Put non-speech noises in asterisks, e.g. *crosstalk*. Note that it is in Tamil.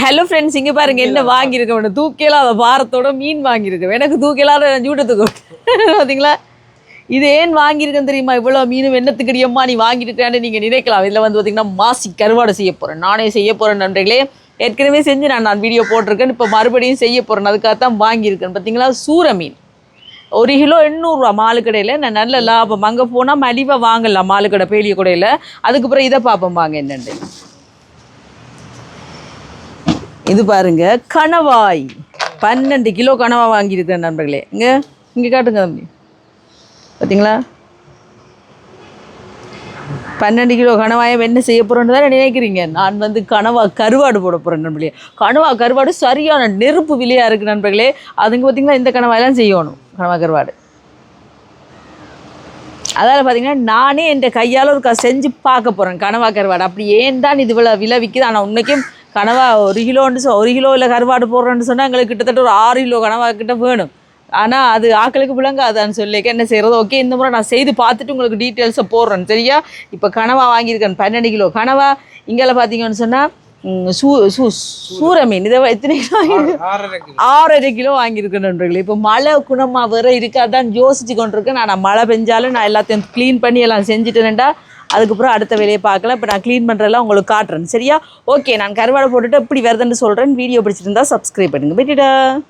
ஹலோ ஃப்ரெண்ட்ஸ் இங்கே பாருங்க என்ன வாங்கியிருக்கேன் தூக்கியலாத பாரத்தோட மீன் வாங்கியிருக்கேன். எனக்கு தூக்கியலாத ஜூட்டத்துக்கு *laughs* பார்த்தீங்களா இது ஏன் வாங்கியிருக்கேன் தெரியுமா? இவ்வளோ மீன் வெண்ணத்துக்கடியம்மா நீ வாங்கியிருக்கான்னு நீங்கள் நினைக்கலாம். இதில் வந்து பார்த்தீங்கன்னா மாசி கருவாடு செய்ய போகிறேன் நானே செய்ய போகிறேன் நண்பர்களே ஏற்கனவே செஞ்சு நான் நான் வீடியோ போட்டிருக்கேன். இப்போ மறுபடியும் செய்ய போகிறேன் அதுக்காக தான் வாங்கியிருக்கேன். பார்த்தீங்களா சூர மீன். ஒரு கிலோ எண்ணூறுரூவா மாலு கடையில். நான் நல்ல லாபம். அங்கே போனால் மலிவாக வாங்கலாம் மாலு கடை பேலிய கடையில். அதுக்கப்புறம் இதை பார்ப்போம். வாங்க என்னண்டு இது பாருங்க கணவாய். பன்னெண்டு கிலோ கனவா வாங்கியிருக்கிறேன் நண்பர்களே. இங்கே இங்கே காட்டுங்க தம்பி. பார்த்தீங்களா பன்னெண்டு கிலோ கனவாயை என்ன செய்ய போகிறோன்னு தானே நினைக்கிறீங்க? நான் வந்து கனவா கருவாடு போட போகிறேன் நண்பர்களே. கனவா கருவாடு சரியான நெருப்பு விலையாக இருக்குது நண்பர்களே. அதுங்க பார்த்தீங்கன்னா இந்த கனவாயெல்லாம் செய்யணும். கனவா கருவாடு. அதால் பார்த்தீங்கன்னா நானே என் கையால் ஒரு க- செஞ்சு பார்க்க போகிறேன் கனவா கருவாடு. அப்படி ஏன் தான் இது இவ்வளோ விலை விற்கிது ஆனால் உன்னைக்கும் கனவா ஒரு கிலோன்னு சொ ஒரு கிலோ இல்லை கருவாடு போடுறேன்னு சொன்னால் எங்களுக்கு கிட்டத்தட்ட ஒரு ஆறு கிலோ கனவா கிட்ட வேணும். ஆனால் அது ஆக்களுக்கு விளங்காதான்னு சொல்லிக்க என்ன செய்கிறது ஓகே இந்த முறை நான் செய்து பார்த்துட்டு உங்களுக்கு டீட்டெயில்ஸை போடுறேன். சரியா? இப்போ கனவா வாங்கியிருக்கேன் பன்னெண்டு கிலோ. கனவா இங்கெல்லாம் பார்த்தீங்கன்னு சொன்னால் சூ சூர மீன். இதை எத்தனை கிலோ? ஆறரை கிலோ. ஆறரை கிலோ வாங்கியிருக்கேன் நண்பர்களே. இப்போ மழை குணமாக வேற இருக்காதான் யோசிச்சு கொண்டிருக்கேன். நான் மழை பெஞ்சாலும் நான் எல்லாத்தையும் க்ளீன் பண்ணி எல்லாம் செஞ்சுட்டேன்டா அதுக்கப்புறம் அடுத்த வேலையை பார்க்கலாம் இப்போ நான் க்ளீன் பண்ணுறதெல்லாம் உங்களுக்கு காட்டுறேன். சரியா? ஓகே நான் கருவாடை போட்டுட்டு எப்படி வருதுன்னு சொல்கிறேன் வீடியோ பிடிச்சிருந்தா சப்ஸ்கிரைப் பண்ணுங்க. போயிட்டுடா.